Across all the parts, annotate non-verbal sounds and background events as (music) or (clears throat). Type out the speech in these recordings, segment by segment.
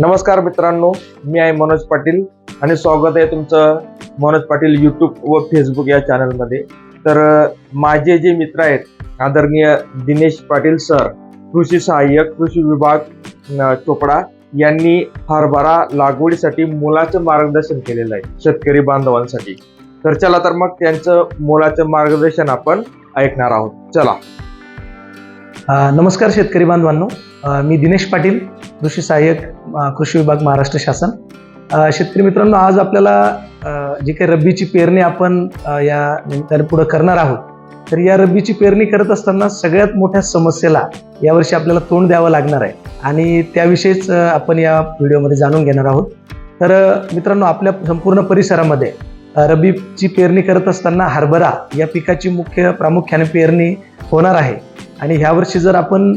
नमस्कार मित्रांनो मी आहे मनोज पाटील आणि स्वागत आहे तुमचं मनोज पाटील यूट्यूब व फेसबुक या चॅनलमध्ये तर माझे जे मित्र आहेत आदरणीय दिनेश पाटील सर कृषी सहाय्यक कृषी विभाग चोपडा यांनी हरभरा लागवडीसाठी मुलाचं मार्गदर्शन केलेलं आहे शेतकरी बांधवांसाठी. तर चला तर मग त्यांचं मुलाचं मार्गदर्शन आपण ऐकणार आहोत. चला. नमस्कार शेतकरी बांधवांनो. मी दिनेश पाटील कृषी सहाय्यक कृषी विभाग महाराष्ट्र शासन. शेतकरी मित्रांनो आज आपल्याला जी काही रब्बीची पेरणी आपण या निमित्ताने पुढे करणार आहोत तर या रब्बीची पेरणी करत असताना सगळ्यात मोठ्या समस्येला यावर्षी आपल्याला तोंड द्यावं लागणार आहे. आणि त्याविषयीच आपण या व्हिडिओमध्ये जाणून घेणार आहोत. तर मित्रांनो आपल्या संपूर्ण परिसरामध्ये रब्बीची पेरणी करत असताना हरभरा या पिकाची मुख्य प्रामुख्याने पेरणी होणार आहे. आणि ह्यावर्षी जर आपण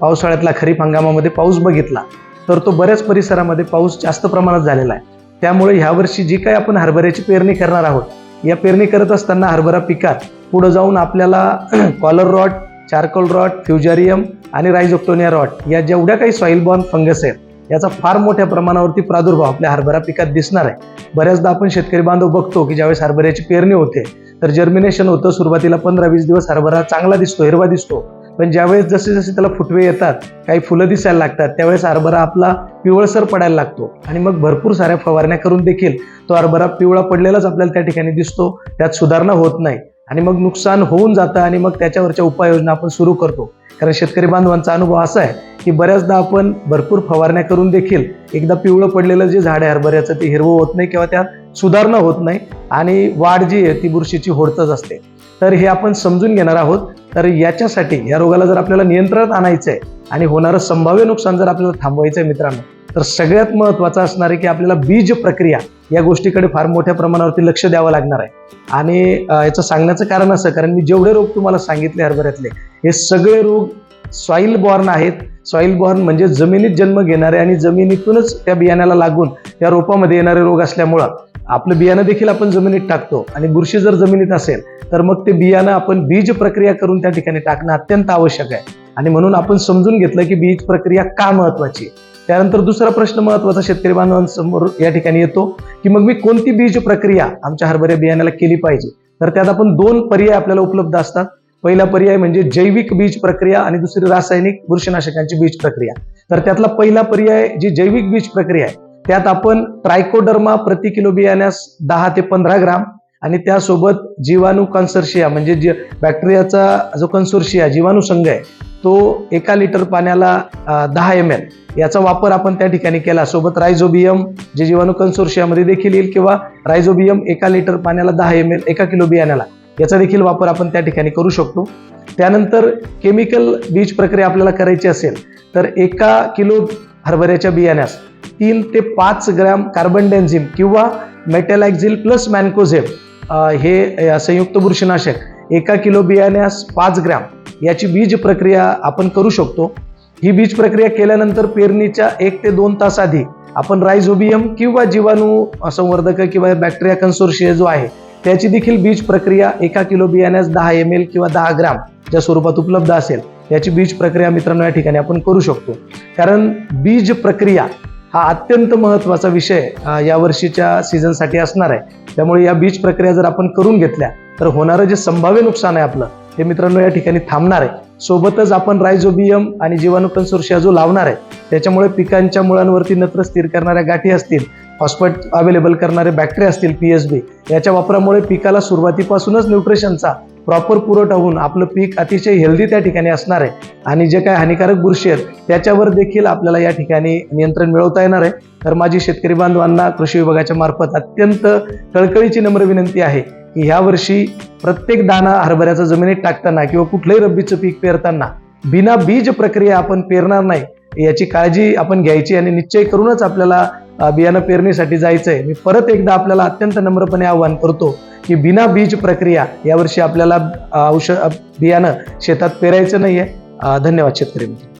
पावसाळ्यातला खरीप हंगामामध्ये पाऊस बघितला तर तो बऱ्याच परिसरामध्ये पाऊस जास्त प्रमाणात झालेला आहे. त्यामुळे ह्यावर्षी जी काही आपण हरभऱ्याची पेरणी करणार आहोत या पेरणी करत असताना हरभरा पिकात पुढं जाऊन आपल्याला (clears throat) collar rot charcoal rot fusarium आणि रायझोक्टोनिया रॉट या जेवढ्या काही सॉईल बॉर्न फंगस आहेत याचा फार मोठ्या प्रमाणावरती प्रादुर्भाव आपल्या हरभरा पिकात दिसणार आहे. बऱ्याचदा आपण शेतकरी बांधव बघतो की ज्यावेळेस हरभऱ्याची पेरणी होते तर जर्मिनेशन होतं सुरुवातीला पंधरा वीस दिवस हरभरा चांगला दिसतो हिरवा दिसतो. पण ज्यावेळेस जसे जसे त्याला फुटवे येतात काही फुलं दिसायला लागतात त्यावेळेस हरभरा आपला पिवळसर पडायला लागतो. आणि मग भरपूर साऱ्या फवारण्या करून देखील तो हरभरा पिवळा पडलेलाच आपल्याला त्या ठिकाणी दिसतो त्यात सुधारणा होत नाही. आणि मग नुकसान होऊन जातं आणि मग त्याच्यावरच्या उपाययोजना आपण सुरू करतो. कारण शेतकरी बांधवांचा अनुभव असा आहे की बऱ्याचदा आपण भरपूर फवारण्या करून देखील एकदा पिवळं पडलेलं जे झाड आहे हरभऱ्याचं ते हिरवं होत नाही किंवा त्यात सुधारणा होत नाही आणि वाढ जी आहे ती बुरशीची होडतच असते. तर हे आपण समजून घेणार आहोत. तर याच्यासाठी या रोगाला जर आपल्याला नियंत्रणात आणायचं आहे आणि होणारं संभाव्य नुकसान जर आपल्याला थांबवायचं आहे मित्रांनो तर सगळ्यात महत्त्वाचं असणार आहे की आपल्याला बीज प्रक्रिया या गोष्टीकडे फार मोठ्या प्रमाणावरती लक्ष द्यावं लागणार आहे. आणि याचं सांगण्याचं कारण असं कारण मी जेवढे रोग तुम्हाला सांगितले हरभऱ्यातले हे सगळे रोग सॉईल बॉर्न आहेत. सॉईल बॉर्न म्हणजे जमिनीत जन्म घेणारे आणि जमिनीतूनच त्या बियाण्याला लागून त्या रोपामध्ये येणारे रोग असल्यामुळं आपलं बियाणं देखील आपण जमिनीत टाकतो आणि बुरशी जर जमिनीत असेल तर मग ते बियाणं आपण बीज प्रक्रिया करून त्या ठिकाणी टाकणं अत्यंत आवश्यक आहे. आणि म्हणून आपण समजून घेतलं की बीज प्रक्रिया का महत्वाची आहे. त्यानंतर दुसरा प्रश्न महत्त्वाचा शेतकरी बांधवांसमोर या ठिकाणी येतो की मग मी कोणती बीज प्रक्रिया आमच्या हरभऱ्या बियाण्याला केली पाहिजे? तर त्यात आपण दोन पर्याय आपल्याला उपलब्ध असतात. पहिला पर्याय म्हणजे जैविक बीज प्रक्रिया आणि दुसरी रासायनिक बुरशीनाशकांची बीज प्रक्रिया. तर त्यातला पहिला पर्याय जी जैविक बीज प्रक्रिया आहे त्यात आपण ट्रायकोडर्मा प्रति किलो बियाण्यास दहा ते पंधरा ग्राम आणि त्यासोबत जीवाणू कन्सर्शिया म्हणजे जे बॅक्टेरियाचा जो कन्सोर्शिया जीवाणू संघ आहे तो एका लिटर पाण्याला दहा एम एल याचा वापर आपण त्या ठिकाणी केला. सोबत रायझोबियम जे जीवाणू कन्सोर्शियामध्ये देखील येईल किंवा रायझोबियम एका लिटर पाण्याला दहा एम एल एका किलो बियाण्याला याचा देखील वापर आपण त्या ठिकाणी करू शकतो. त्यानंतर केमिकल बीज प्रक्रिया आपल्याला करायची असेल तर एका किलो हरभऱ्याच्या बियाण्यास तीन ते पाच ग्रॅम कार्बन डेन्झिम किंवा मेटॅलॅक्झिल प्लस मॅनकोझेब हे संयुक्त बुरशीनाशक एका किलो बियाण्यास पाच ग्रॅम याची बीज प्रक्रिया आपण करू शकतो. ही बीज प्रक्रिया केल्यानंतर पेरणीच्या एक ते दोन तास आधी आपण रायझोबियम किंवा जीवाणू संवर्धक किंवा बॅक्टेरिया कन्सोर्शिया जो आहे त्याची देखील बीज प्रक्रिया एका किलो बियाण्यास दहा एम एल किंवा दहा ग्राम ज्या स्वरूपात उपलब्ध असेल याची बीज प्रक्रिया मित्रांनो या ठिकाणी आपण करू शकतो. कारण बीज प्रक्रिया हा अत्यंत महत्त्वाचा विषय या वर्षीच्या सीझनसाठी असणार आहे. त्यामुळे या बीज प्रक्रिया जर आपण करून घेतल्या तर होणारं जे संभाव्य नुकसान आहे आपलं हे मित्रांनो या ठिकाणी थांबणार आहे. सोबतच आपण रायझोबियम आणि जीवाणू कन्सोर्शिया जो लावणार आहे त्याच्यामुळे पिकांच्या मुळांवरती नत्र स्थिर करणाऱ्या गाठी असतील फॉस्फेट अवेलेबल करणारे बॅक्टेरिया असतील पी एच बी याच्या वापरामुळे पिकाला सुरुवातीपासूनच न्यूट्रिशनचा प्रॉपर पुरवठा होऊन आपलं पीक अतिशय हेल्दी त्या ठिकाणी असणार आहे. आणि जे काही हानिकारक बुरशी आहेत त्याच्यावर देखील आपल्याला या ठिकाणी नियंत्रण मिळवता येणार आहे. तर माझी शेतकरी बांधवांना कृषी विभागाच्या मार्फत अत्यंत कळकळीची नम्र विनंती आहे की ह्या वर्षी प्रत्येक दाणा हरभऱ्याचा जमिनीत टाकताना किंवा कुठलंही रब्बीचं पीक पेरताना बिना बीज प्रक्रिया आपण पेरणार नाही. याची काळजी आपण घ्यायची आणि निश्चय करूनच आपल्याला बियाणं पेरणीसाठी जायचंय. मी परत एकदा आपल्याला अत्यंत नम्रपणे आवाहन करतो की बिना बीज प्रक्रिया यावर्षी आपल्याला औषध बियाणं शेतात पेरायचं नाहीये. आहे धन्यवाद शेतकरी मित्र